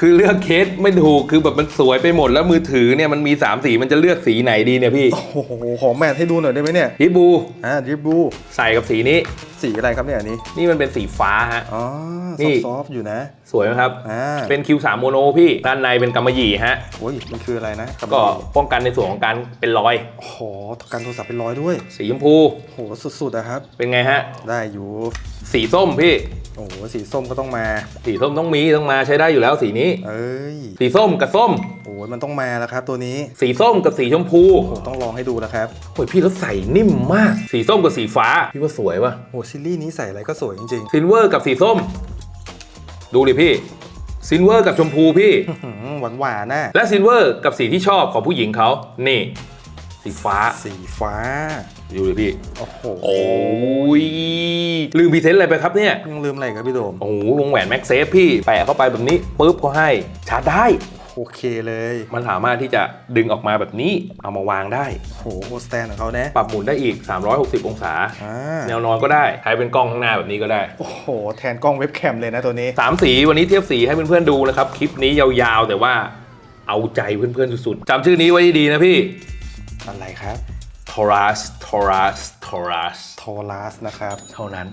คือเลือกเคสไม่ถูกคือแบบมันสวยไปหมดแล้วมือถือเนี่ยมันมีสามสีมันจะเลือกสีไหนดีเนี่ยพี่โอ้โห ขอแมทให้ดูหน่อยได้ไหมเนี่ยฮิบูอ่าดริบบูใส่กับสีนี้ สีอะไรครับเนี่ยอันนี้ นี่มันเป็นสีฟ้าฮะ อ๋อ นี่ ซอฟต์ๆอยู่นะ สวยไหมครับ อ่า เป็น Q3 โมโนพี่ด้านในเป็นกำมะหยี่ฮะ โอ้ย มันคืออะไรนะก็ป้องกันในส่วนของการเป็นรอย โอ้โหการโทรศัพท์เป็นร้อยด้วย สีชมพูโอ้โหสุดๆนะครับ เป็นไงฮะ ได้อยู่ สีส้มพี่ โอ้โหสีส้มก็ต้องมา สีส้มต้องมีต้องมาใช้ได้อยู่แล้วสีนี้ เอ้ยสีส้มกับส้ม โอ้ยมันต้องมาแล้วครับ ตัวนี้สีส้มกับสีชมพูโอ้โหต้องลองให้ดูแล้วครับโอ้ยพี่แล้วใส่นิ่มมาก สีส้มกับสีฟ้าพี่ว่าสวยป่ะโอ้โหซีรีส์นี้ใส่อะไรก็สวยจริงซิลเวอร์กับสีส้ม ดูดิพี่ซิลเวอร์กับชมพูพี่หวานหวานๆน่ะและซิลเวอร์กับสีที่ชอบของผู้หญิงเขานี่ สีฟ้า สีฟ้าดูดิพี่ โอ้โหโอ้ยลืมพรีเซนต์อะไรไปครับเนี่ย ยังลืมอะไรครับพี่โดม โอ้โหวงแหวนแม็กเซฟพี่แปะเข้าไปแบบนี้ปุ๊บก็ให้ชาร์จได้ โอเคเลย มันสามารถที่จะดึงออกมาแบบนี้เอามาวางได้โอ้โหสแตนของเขานะปรับหมุนได้อีก 360 องศา อ่าแนวนอนก็ได้ใช้เป็นกล้องข้างหน้าแบบนี้ก็ได้ โอ้โห แทนกล้องเว็บแคมเลยนะตัวนี้ สามสีวันนี้เทียบสีให้เพื่อนๆดูนะครับ คลิปนี้ยาวๆ แต่ว่าเอาใจเพื่อนๆสุดๆจำชื่อนี้ไว้ดีๆนะพี่ อะไรครับ Taurus Taurus Taurus โทรัสนะครับ เท่านั้น